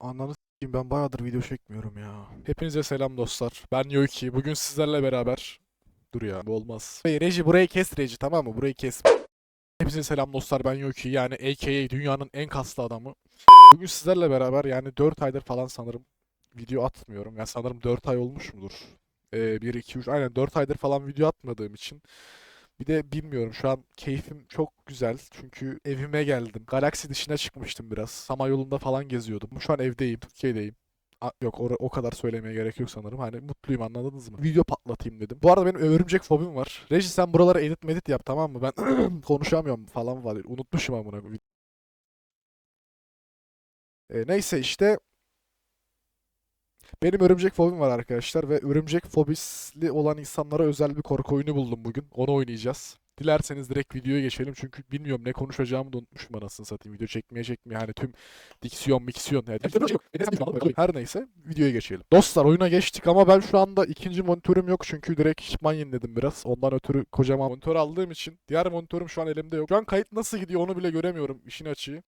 Ananı s**eyim ben bayağıdır video çekmiyorum ya. Hepinize selam dostlar. Ben Yoiki. Bugün sizlerle beraber... Dur ya bu olmaz. Hey, Reji burayı kes Reji tamam mı? Burayı kes. Hepinize selam dostlar. Ben Yoiki. Yani AKA dünyanın en kaslı adamı. Bugün sizlerle beraber yani 4 aydır falan sanırım video atmıyorum. Yani sanırım 4 ay olmuş mudur? Ee, 1, 2, 3 aynen 4 aydır falan video atmadığım için. Bir de bilmiyorum şu an keyfim çok güzel. Çünkü evime geldim. Galaksi dışına çıkmıştım biraz. Sama yolunda falan geziyordum. Şu an evdeyim. Türkiye'deyim. A- yok o, o kadar söylemeye gerek yok sanırım. Hani mutluyum anladınız mı? Video patlatayım dedim. Bu arada benim örümcek fobim var. Reji sen buralara edit medit yap tamam mı? Ben konuşamıyorum falan var. Unutmuşum amına. E, neyse işte benim örümcek fobim var arkadaşlar ve örümcek fobisli olan insanlara özel bir korku oyunu buldum bugün. Onu oynayacağız. Dilerseniz direkt videoya geçelim çünkü bilmiyorum ne konuşacağımı da unutmuşum anasını satayım. Video çekmeye çekmeye hani tüm diksiyon miksiyon. Yani her neyse videoya geçelim. Dostlar oyuna geçtik ama ben şu anda ikinci monitörüm yok çünkü direkt şişman yeniledim biraz. Ondan ötürü kocaman monitör aldığım için diğer monitörüm şu an elimde yok. Şu an kayıt nasıl gidiyor onu bile göremiyorum işin açığı.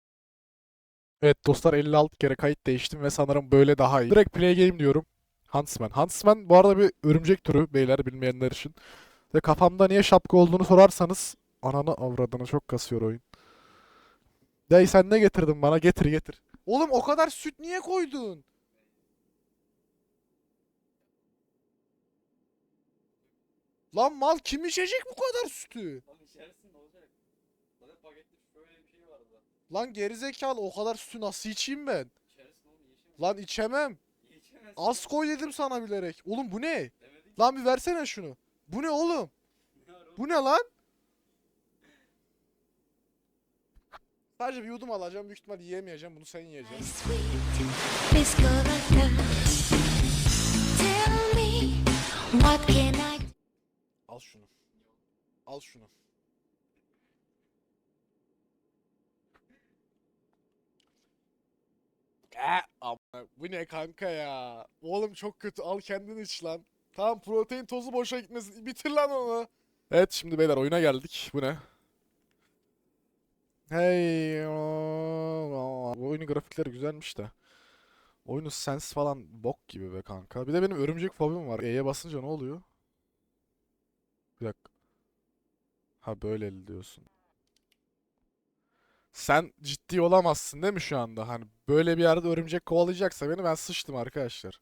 Evet dostlar 56 kere kayıt değiştim ve sanırım böyle daha iyi. Direkt play game diyorum. Huntsman. Huntsman bu arada bir örümcek türü beyler bilmeyenler için. Ve kafamda niye şapka olduğunu sorarsanız ananı avradını çok kasıyor oyun. Dey sen ne getirdin bana? Getir getir. Oğlum o kadar süt niye koydun? Lan mal kim içecek bu kadar sütü? Lan içersin ne olacak? Zaten pakette şöyle bir şey vardı. Lan gerizekalı o kadar sütü nasıl içeyim ben? İçersin oğlum yeşil. Lan içemem. İçemezsin. Az koy dedim sana bilerek. Oğlum bu ne? Lan bir versene şunu. Bu ne oğlum? Bu ne lan? Sadece bir yudum alacağım. Büyük ihtimal yiyemeyeceğim. Bunu sen yiyeceksin. Sweet Piscolata. Tell me, what can I Al şunu. Al şunu. Eee, amına, bu ne kanka ya? Oğlum çok kötü. Al kendin iç lan. Tamam protein tozu boşa gitmesin. Bitir lan onu. Evet şimdi beyler oyuna geldik. Bu ne? Hey. Bu oyunun grafikleri güzelmiş de. Oyunun sens falan bok gibi be kanka. Bir de benim örümcek fobim var. E'ye basınca ne oluyor? Bir dakika. Ha böyle diyorsun. Sen ciddi olamazsın değil mi şu anda? Hani böyle bir yerde örümcek kovalayacaksa beni ben sıçtım arkadaşlar.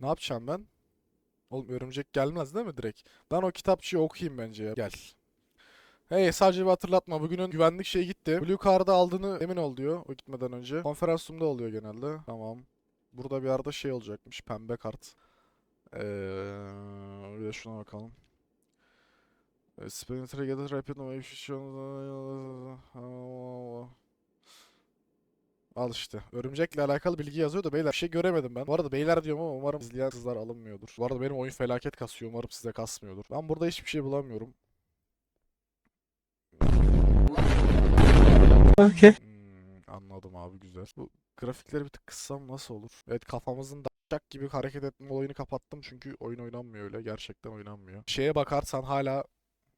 Ne yapacağım ben? Oğlum örümcek gelmez değil mi direkt? Ben o kitapçıyı okuyayım bence ya. Gel. Hey sadece bir hatırlatma. Bugünün güvenlik şeyi gitti. Blue Card'ı aldığını emin ol diyor o gitmeden önce. Konferans room'da oluyor genelde. Tamam. Burada bir arada şey olacakmış. Pembe kart. Ee, bir de şuna bakalım. Ee, Splinter Get Rapid Al işte. Örümcekle alakalı bilgi yazıyor da beyler bir şey göremedim ben. Bu arada beyler diyorum ama umarım izleyen kızlar alınmıyordur. Bu arada benim oyun felaket kasıyor. Umarım size kasmıyordur. Ben burada hiçbir şey bulamıyorum. Okay. Hmm, anladım abi güzel. Bu grafikleri bir tık kıssam nasıl olur? Evet kafamızın daşak gibi hareket etme olayını kapattım çünkü oyun oynanmıyor öyle. Gerçekten oynanmıyor. Şeye bakarsan hala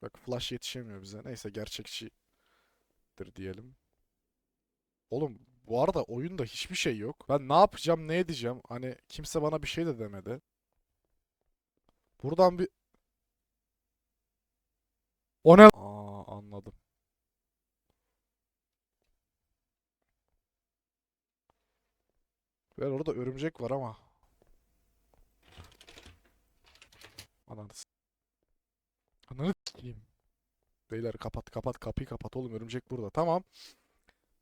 bak flash yetişemiyor bize. Neyse gerçekçidir diyelim. Oğlum bu arada oyunda hiçbir şey yok. Ben ne yapacağım ne edeceğim? Hani kimse bana bir şey de demedi. Buradan bir... O ne? Aa anladım. Ver orada örümcek var ama. Ananı Ananı s**eyim. Beyler kapat kapat kapıyı kapat oğlum örümcek burada. Tamam.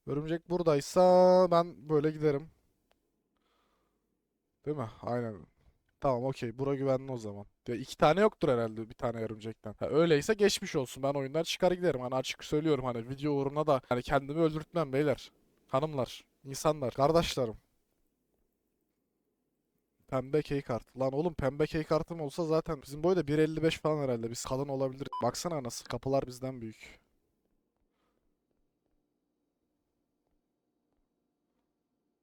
Örümcek buradaysa ben böyle giderim. Değil mi? Aynen. Tamam okey. Bura güvenli o zaman. Ya iki tane yoktur herhalde bir tane örümcekten. Ha, öyleyse geçmiş olsun. Ben oyundan çıkar giderim. Hani açık söylüyorum hani video uğruna da hani kendimi öldürtmem beyler. Hanımlar, insanlar, kardeşlerim. Pembe key kart. Lan oğlum pembe key kartım olsa zaten bizim boyda 1.55 falan herhalde. Biz kalın olabilir. Baksana nasıl kapılar bizden büyük.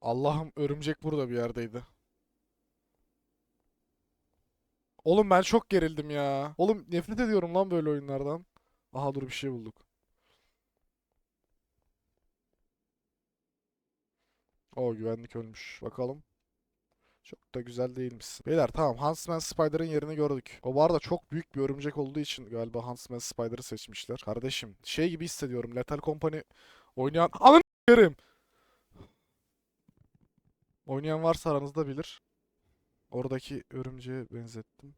Allah'ım örümcek burada bir yerdeydi. Oğlum ben çok gerildim ya. Oğlum nefret ediyorum lan böyle oyunlardan. Aha dur bir şey bulduk. O güvenlik ölmüş. Bakalım. Çok da güzel değilmiş. Beyler tamam Huntsman Spider'ın yerini gördük. O var da çok büyük bir örümcek olduğu için galiba Huntsman Spider'ı seçmişler. Kardeşim şey gibi hissediyorum. Lethal Company oynayan... Ananı s**erim! Oynayan varsa aranızda bilir. Oradaki örümceğe benzettim.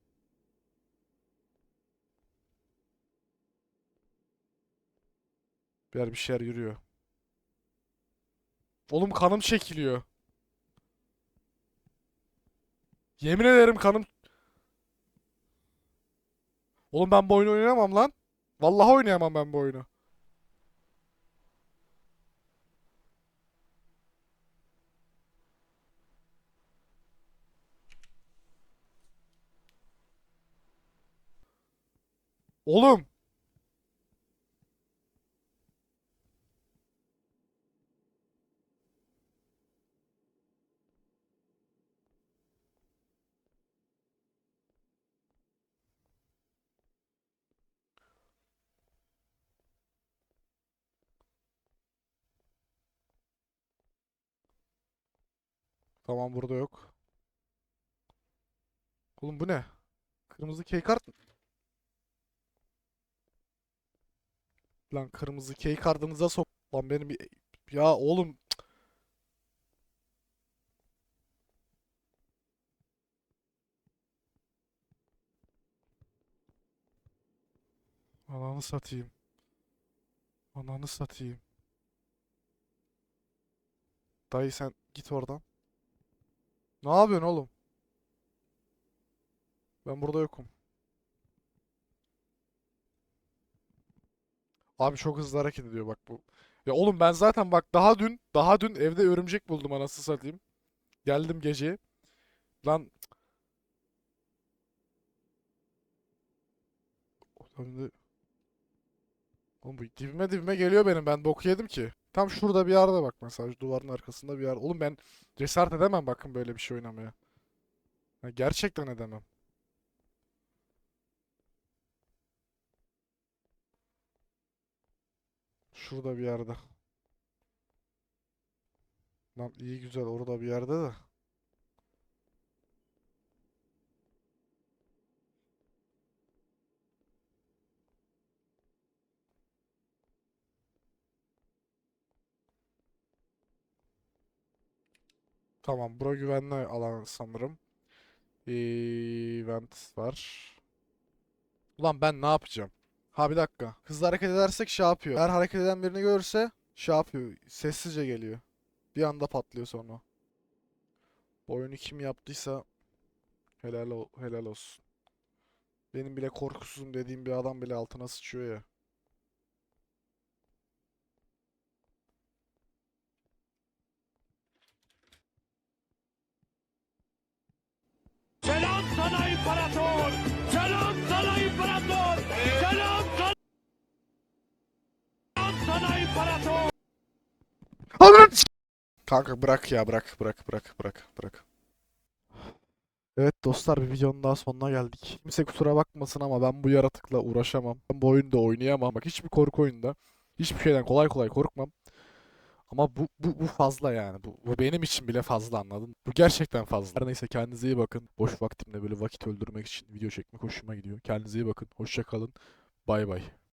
Bir yer bir şeyler yürüyor. Oğlum kanım çekiliyor. Yemin ederim kanım... Oğlum ben bu oyunu oynayamam lan. Vallahi oynayamam ben bu oyunu. Oğlum. Tamam burada yok. Oğlum bu ne? Kırmızı keycard mı? Lan kırmızı keycard'ınıza sok. Lan benim bir... Ya oğlum. Ananı satayım. Ananı satayım. Dayı sen git oradan. Ne yapıyorsun oğlum? Ben burada yokum. Abi çok hızlı hareket ediyor bak bu. Ya oğlum ben zaten bak daha dün daha dün evde örümcek buldum anasını satayım. Geldim gece. Lan. Oğlum bu dibime dibime geliyor benim. Ben boku yedim ki. Tam şurada bir yerde bak mesela. Duvarın arkasında bir yer. Oğlum ben cesaret edemem bakın böyle bir şey oynamaya. Ya gerçekten edemem. Şurada bir yerde. Lan iyi güzel orada bir yerde de. Tamam, bura güvenli alan sanırım. Event var. Ulan ben ne yapacağım? Ha bir dakika. Hızlı hareket edersek şey yapıyor. Eğer hareket eden birini görürse şey yapıyor. Sessizce geliyor. Bir anda patlıyor sonra. Bu oyunu kim yaptıysa helal, helal olsun. Benim bile korkusuzum dediğim bir adam bile altına sıçıyor ya. Selam sana imparator! Selam sana imparator! Selam sana... Selam sana imparator! Kanka bırak ya bırak bırak bırak bırak bırak. Evet dostlar bir videonun daha sonuna geldik. Kimse kusura bakmasın ama ben bu yaratıkla uğraşamam. Ben bu oyunda oynayamam. Bak hiçbir korku oyunda hiçbir şeyden kolay kolay korkmam. Ama bu, bu, bu fazla yani. Bu, bu benim için bile fazla anladın. Bu gerçekten fazla. Her neyse kendinize iyi bakın. Boş vaktimde böyle vakit öldürmek için video çekmek hoşuma gidiyor. Kendinize iyi bakın. Hoşça kalın. Bay bay.